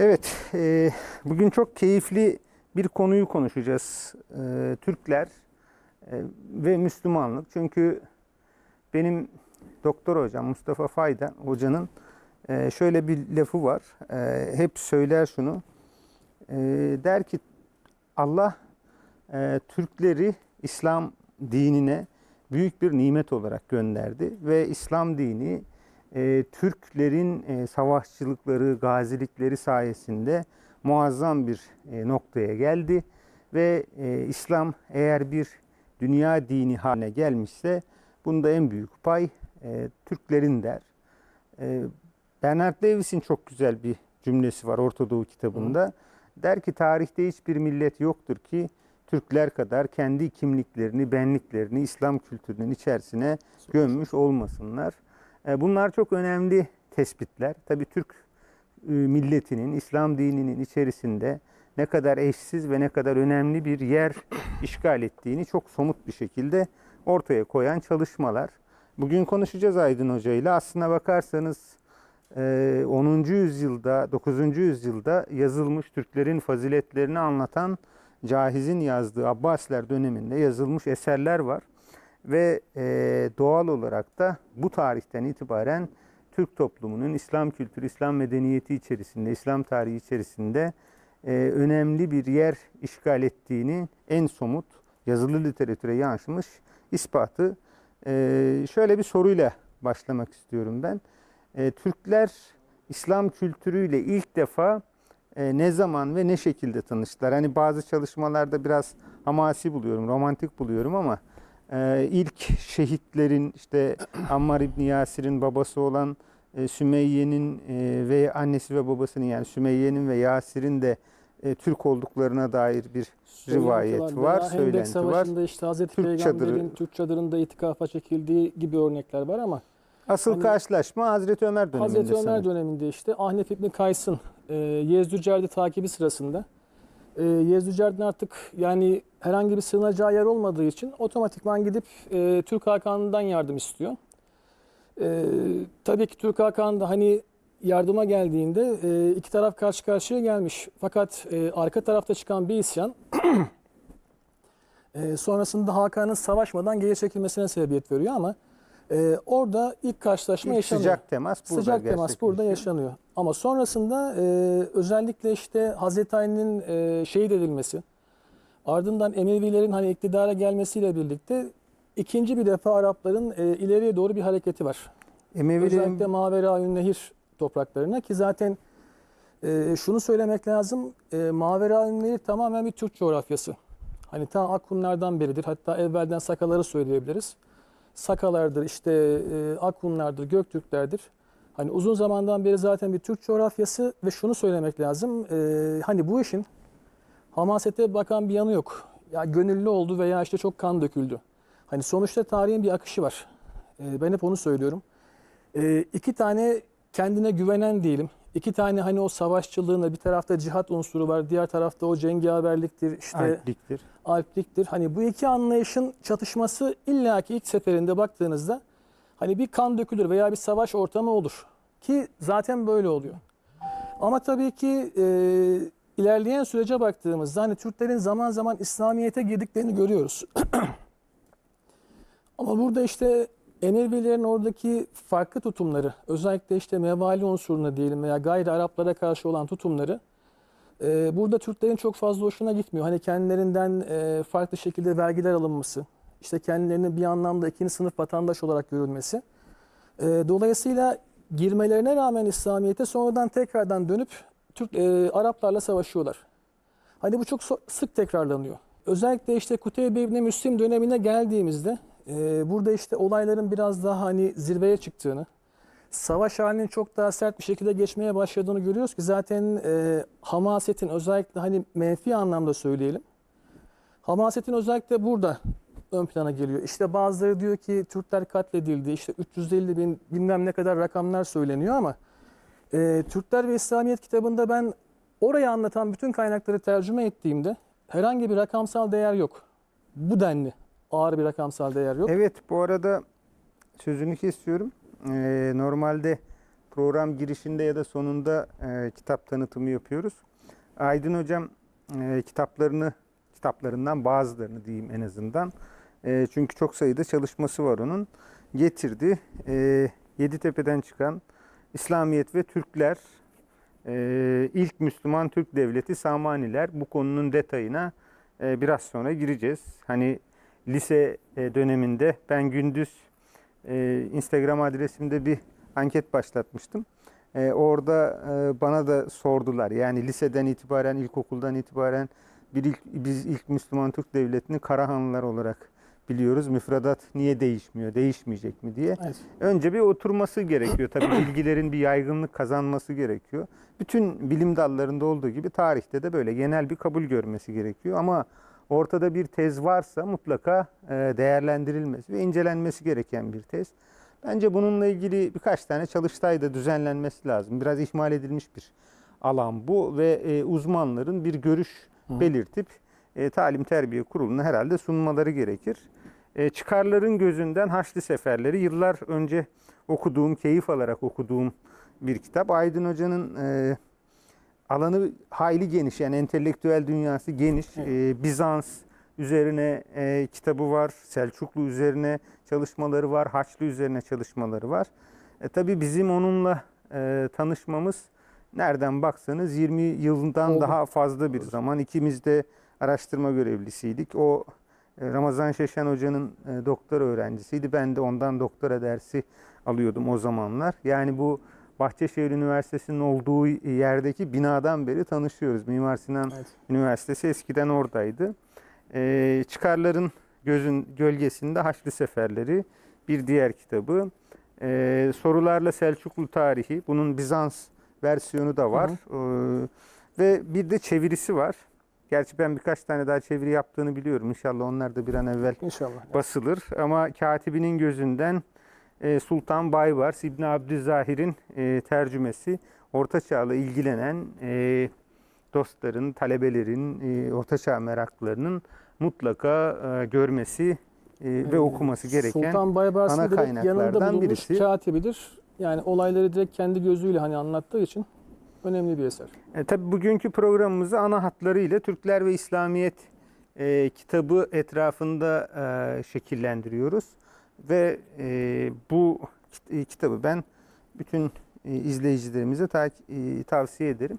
Evet, e, bugün çok keyifli bir konuyu konuşacağız. E, Türkler e, ve Müslümanlık. Çünkü benim doktor hocam Mustafa Fayda hocanın e, şöyle bir lafı var. E, hep söyler şunu. E, der ki Allah e, Türkleri İslam dinine büyük bir nimet olarak gönderdi ve İslam dini e, Türklerin e, savaşçılıkları, gazilikleri sayesinde muazzam bir e, noktaya geldi ve e, İslam eğer bir dünya dini haline gelmişse bunda en büyük pay e, Türklerin der. E, Bernard Davis'in çok güzel bir cümlesi var Orta Doğu kitabında. Der ki tarihte hiçbir millet yoktur ki Türkler kadar kendi kimliklerini, benliklerini İslam kültürünün içerisine gömmüş olmasınlar. E, Bunlar çok önemli tespitler. Tabii Türk e, milletinin, İslam dininin içerisinde ne kadar eşsiz ve ne kadar önemli bir yer işgal ettiğini çok somut bir şekilde ortaya koyan çalışmalar. Bugün konuşacağız Aydın Hoca ile. Aslına bakarsanız e, 10. yüzyılda, 9. yüzyılda yazılmış Türklerin faziletlerini anlatan Cahiz'in yazdığı Abbasiler döneminde yazılmış eserler var. Ve e, doğal olarak da bu tarihten itibaren Türk toplumunun İslam kültürü, İslam medeniyeti içerisinde, İslam tarihi içerisinde e, önemli bir yer işgal ettiğini en somut yazılı literatüre yansımış ispatı. E, şöyle bir soruyla başlamak istiyorum ben. E, Türkler İslam kültürüyle ilk defa e, ne zaman ve ne şekilde tanıştılar? Hani bazı çalışmalarda biraz hamasi buluyorum, romantik buluyorum ama e, ilk şehitlerin işte Ammar İbni Yasir'in babası olan e, Sümeyye'nin e, ve annesi ve babasının yani Sümeyye'nin ve Yasir'in de e, Türk olduklarına dair bir rivayet var, Hendek söylenti var. İşte Hazreti Türk Peygamber'in çadırı- Türk çadırında itikafa çekildiği gibi örnekler var ama Asıl Hani- karşılaşma Hazreti Ömer döneminde Hazreti Ömer sanırım. döneminde işte Ahnef İbni Kays'ın e, Yezdücerdi takibi sırasında e, Yezdücerdi'nin artık yani herhangi bir sığınacağı yer olmadığı için otomatikman gidip e, Türk Hakan'ından yardım istiyor. E, tabii ki Türk Hakan da hani yardıma geldiğinde e, iki taraf karşı karşıya gelmiş. Fakat e, arka tarafta çıkan bir isyan e, sonrasında Hakan'ın savaşmadan geri çekilmesine sebebiyet veriyor ama e, orada ilk karşılaşma İlk yaşanıyor. sıcak temas burada Sıcak temas burada yaşanıyor. Ama sonrasında e, özellikle işte Hazreti Ali'nin e, şehit edilmesi, ardından Emevilerin hani iktidara gelmesiyle birlikte ikinci bir defa Arapların e, ileriye doğru bir hareketi var. Emevilerin Özellikle Mavera Nehir topraklarına ki zaten e, şunu söylemek lazım. E, Mavera Nehir tamamen bir Türk coğrafyası. Hani ta Akunlardan beridir. Hatta evvelden Sakaları söyleyebiliriz. Sakalardır, işte e, Akunlardır, Göktürklerdir. Hani uzun zamandan beri zaten bir Türk coğrafyası ve şunu söylemek lazım. e, hani bu işin hamasete bakan bir yanı yok. Ya gönüllü oldu veya işte çok kan döküldü. Hani sonuçta tarihin bir akışı var. E, ben hep onu söylüyorum. E, iki tane kendine güvenen diyelim. İki tane hani o savaşçılığında bir tarafta cihat unsuru var. Diğer tarafta o cengaverliktir, işte Alpliktir. alpliktir. Hani bu iki anlayışın çatışması illaki ilk seferinde baktığınızda hani bir kan dökülür veya bir savaş ortamı olur. Ki zaten böyle oluyor. Ama tabii ki e, ilerleyen sürece baktığımızda hani Türklerin zaman zaman İslamiyet'e girdiklerini görüyoruz. Ama burada işte Emevilerin oradaki farklı tutumları, özellikle işte mevali unsuruna diyelim veya gayri Araplara karşı olan tutumları e, burada Türklerin çok fazla hoşuna gitmiyor. Hani kendilerinden e, farklı şekilde vergiler alınması, işte kendilerinin bir anlamda ikinci sınıf vatandaş olarak görülmesi. E, dolayısıyla girmelerine rağmen İslamiyet'e sonradan tekrardan dönüp Türk e, Araplarla savaşıyorlar. Hani bu çok sık tekrarlanıyor. Özellikle işte Kuteybe İbni Müslim dönemine geldiğimizde e, burada işte olayların biraz daha hani zirveye çıktığını, savaş halinin çok daha sert bir şekilde geçmeye başladığını görüyoruz ki zaten e, hamasetin özellikle hani menfi anlamda söyleyelim. Hamasetin özellikle burada ön plana geliyor. İşte bazıları diyor ki Türkler katledildi, işte 350 bin bilmem ne kadar rakamlar söyleniyor ama e, Türkler ve İslamiyet kitabında ben orayı anlatan bütün kaynakları tercüme ettiğimde herhangi bir rakamsal değer yok. Bu denli ağır bir rakamsal değer yok. Evet bu arada sözünü kesiyorum. Ee, normalde program girişinde ya da sonunda e, kitap tanıtımı yapıyoruz. Aydın Hocam e, kitaplarını, kitaplarından bazılarını diyeyim en azından. E, çünkü çok sayıda çalışması var onun. Getirdi. E, Yeditepe'den çıkan İslamiyet ve Türkler, e, ilk Müslüman Türk Devleti Samaniler. Bu konunun detayına e, biraz sonra gireceğiz. Hani lise e, döneminde ben gündüz e, Instagram adresimde bir anket başlatmıştım. E, orada bana da sordular. Yani liseden itibaren, ilkokuldan itibaren bir ilk, biz ilk Müslüman Türk Devleti'ni Karahanlılar olarak biliyoruz. Müfredat niye değişmiyor, değişmeyecek mi diye. Evet. Önce bir oturması gerekiyor. Tabii bilgilerin bir yaygınlık kazanması gerekiyor. Bütün bilim dallarında olduğu gibi tarihte de böyle genel bir kabul görmesi gerekiyor. Ama ortada bir tez varsa mutlaka e, değerlendirilmesi ve incelenmesi gereken bir tez. Bence bununla ilgili birkaç tane çalıştay da düzenlenmesi lazım. Biraz ihmal edilmiş bir alan bu ve e, uzmanların bir görüş belirtip e, talim terbiye kuruluna herhalde sunmaları gerekir. Çıkarların gözünden Haçlı Seferleri yıllar önce okuduğum, keyif alarak okuduğum bir kitap. Aydın Hoca'nın alanı hayli geniş yani entelektüel dünyası geniş. Evet. E, Bizans üzerine e, kitabı var, Selçuklu üzerine çalışmaları var, Haçlı üzerine çalışmaları var. E, tabii bizim onunla e, tanışmamız nereden baksanız 20 yıldan Oldu. daha fazla bir zaman. İkimiz de araştırma görevlisiydik. O e, Ramazan Şeşen Hoca'nın e, doktora öğrencisiydi. Ben de ondan doktora dersi alıyordum o zamanlar. Yani bu Bahçeşehir Üniversitesi'nin olduğu yerdeki binadan beri tanışıyoruz. Mimar Sinan Evet. Üniversitesi eskiden oradaydı. E, çıkarların gözün gölgesinde Haçlı Seferleri bir diğer kitabı. E, sorularla Selçuklu tarihi. Bunun Bizans versiyonu da var. E, ve bir de çevirisi var. Gerçi ben birkaç tane daha çeviri yaptığını biliyorum. İnşallah onlar da bir an evvel İnşallah. basılır. Ama katibinin gözünden Sultan Baybars İbni Abdüzahir'in e, tercümesi Orta Çağ'la ilgilenen e, dostların, talebelerin, e, Orta Çağ meraklılarının mutlaka e, görmesi e, ve okuması gereken Sultan Baybars'ın ana kaynaklardan birisi. katibidir. Yani olayları direkt kendi gözüyle hani anlattığı için önemli bir eser. E, tabii bugünkü programımızı ana hatlarıyla Türkler ve İslamiyet e, kitabı etrafında e, şekillendiriyoruz. Ve e, bu e, kitabı ben bütün e, izleyicilerimize ta- e, tavsiye ederim.